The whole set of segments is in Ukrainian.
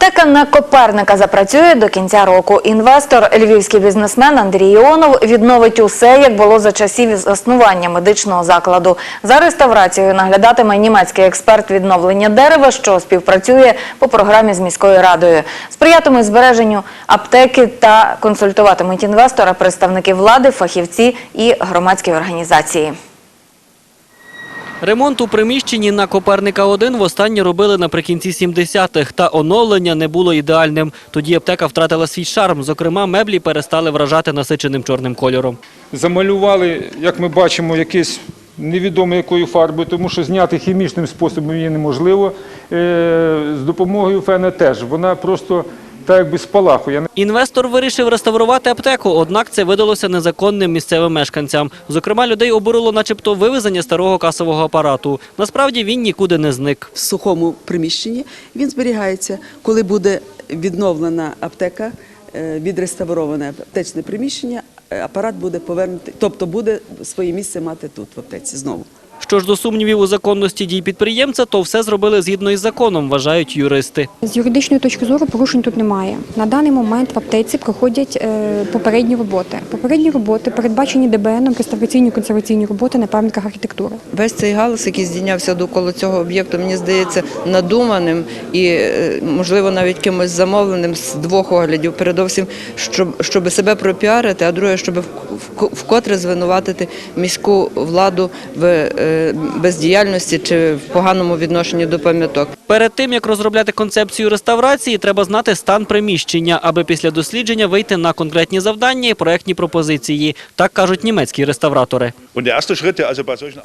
Аптека на Коперника запрацює до кінця року. Інвестор, львівський бізнесмен Андрій Іонов відновить усе, як було за часів заснування медичного закладу. За реставрацією наглядатиме німецький експерт відновлення дерева, що співпрацює по програмі з міською радою. Сприятимуть збереженню аптеки та консультуватимуть інвестора представники влади, фахівці і громадські організації. Ремонт у приміщенні на Коперника 1 востаннє робили наприкінці 70-х, та оновлення не було ідеальним. Тоді аптека втратила свій шарм. Зокрема, меблі перестали вражати насиченим чорним кольором. Замалювали, як ми бачимо, якесь невідомо якою фарбою, тому що зняти хімічним способом її неможливо. Е, З допомогою фена теж. Вона просто так якби спалахує. Інвестор вирішив реставрувати аптеку, однак це видалося незаконним місцевим мешканцям. Зокрема, людей обурило начебто вивезення старого касового апарату. Насправді він нікуди не зник. в сухому приміщенні. Він зберігається, коли буде відновлена аптека, е, відреставроване аптечне приміщення, е, апарат буде повернутий, тобто буде своє місце мати тут, в аптеці, знову. Що ж до сумнівів у законності дій підприємця, то все зробили згідно із законом, вважають юристи. З юридичної точки зору порушень тут немає. На даний момент в аптеці проходять е, попередні роботи. Попередні роботи передбачені ДБНом реставраційні консерваційні роботи на пам'ятках архітектури. Весь цей галас, який здійнявся довкола цього об'єкту, мені здається надуманим і, е, можливо, навіть кимось замовленим з двох оглядів. Передовсім, щоб, щоб себе пропіарити, а друге, щоб вк- вкотре звинуватити міську владу в е, бездіяльності чи в поганому відношенні до пам'яток. Перед тим, як розробляти концепцію реставрації, треба знати стан приміщення, аби після дослідження вийти на конкретні завдання і проектні пропозиції. Так кажуть німецькі реставратори.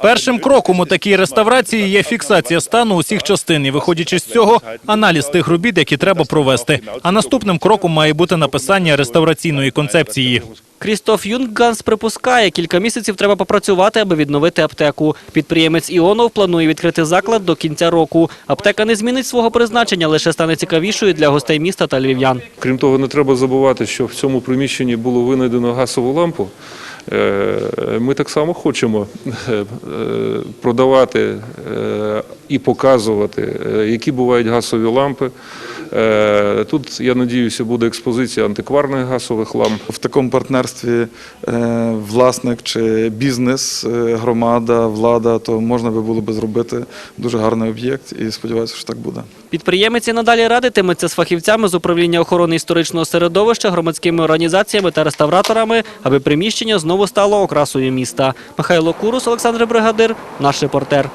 Першим кроком у такій реставрації є фіксація стану усіх частин і, виходячи з цього, аналіз тих робіт, які треба провести. А наступним кроком має бути написання реставраційної концепції. Крістоф Юнгганс припускає, кілька місяців треба попрацювати, аби відновити аптеку. Підприємець Іонов планує відкрити заклад до кінця року. Аптека не змінить свого призначення, лише стане цікавішою для гостей міста та львів'ян. Крім того, не треба забувати, що в цьому приміщенні було винайдено газову лампу. Е, Ми так само хочемо е, продавати е, і показувати, які бувають газові лампи. Е, Тут, я надіюся, буде експозиція антикварних газових ламп. В такому партнерстві е, власник чи бізнес, е, громада, влада, то можна би було би зробити дуже гарний об'єкт і сподіваюся, що так буде. Підприємець і надалі радитиметься з фахівцями з управління охорони історичного середовища, громадськими організаціями та реставраторами, аби приміщення знову стало окрасою міста. Михайло Курус, Олександр Бригадир, наш репортер.